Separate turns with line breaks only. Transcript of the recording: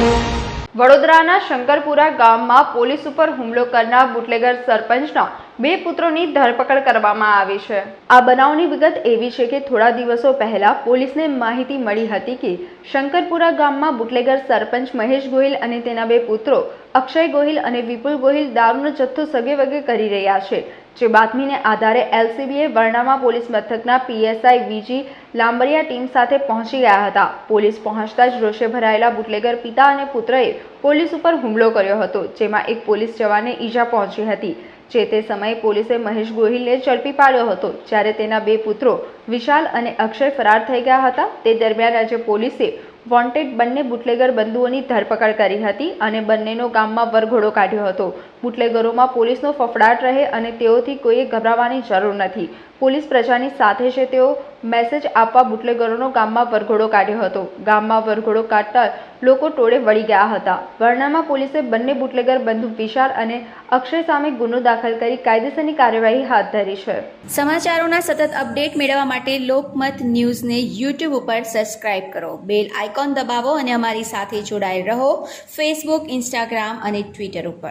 વડોદરાના શંકરપુરા ગામમાં પોલીસ ઉપર હુમલો કરનાર બુટલેગર સરપંચના બે પુત્રોની ધરપકડ કરવામાં આવી છે. આ બનાવની વિગત એવી છે કે થોડા દિવસો પહેલા પોલીસને માહિતી મળી હતી કે શંકરપુરા ગામમાં બુટલેગર સરપંચ મહેશ ગોહિલ અને તેના બે પુત્રો અક્ષય ગોહિલ અને વિપુલ ગોહિલ દારૂનો જથ્થો સગે વગે કરી રહ્યા છે. જે બાતમીને આધારે એલસીબીએ વર્ણામાં પોલીસ મથકના પીએસઆઈ વીજી લાંબરિયા ટીમ સાથે પહોંચી ગયા હતા. પોલીસ પહોંચતા જ રોષે ભરાયેલા બુટલેગર પિતા અને પુત્રએ પોલીસ ઉપર હુમલો કર્યો હતો, જેમાં એક પોલીસ જવાનને ઈજા પહોંચી હતી, જે તે સમયે પોલીસે મહેશ ગોહિલને ઝડપી પાડ્યો હતો. જ્યારે તેના બે પુત્રો વિશાલ અને અક્ષય ફરાર થઈ ગયા હતા, તે દરમિયાન આજે પોલીસે વોન્ટેડ બંને બુટલેગર બંધુઓની ધરપકડ કરી હતી અને બંનેનો ગામમાં વરઘોડો કાઢ્યો હતો. બુટલેગરોમાં પોલીસનો ફફડાટ રહે અને તેઓથી કોઈએ ગભરાવાની જરૂર નથી. પોલીસ પ્રજાની સાથે છે તેઓ મેસેજ આપવા બુટલેગરોનો ગામમાં વરઘોડો કાઢ્યો હતો. ગામમાં વરઘોડો કાઢતા લોકો ટોળે વળી ગયા હતા. વરણામાં પોલીસે બંને બુટલેગર બંધુ વિશાલ અને અક્ષય સામે ગુનો દાખલ કરી કાયદેસરની કાર્યવાહી હાથ ધરી છે.
સમાચારોના સતત અપડેટ મેળવવા માટે લોકમત ન્યૂઝને યુટ્યુબ ઉપર સબસ્ક્રાઇબ કરો. બેલ આઇકોન દબાવો અને અમારી સાથે જોડાયેલ રહો. ફેસબુક, ઇન્સ્ટાગ્રામ અને ટ્વિટર ઉપર.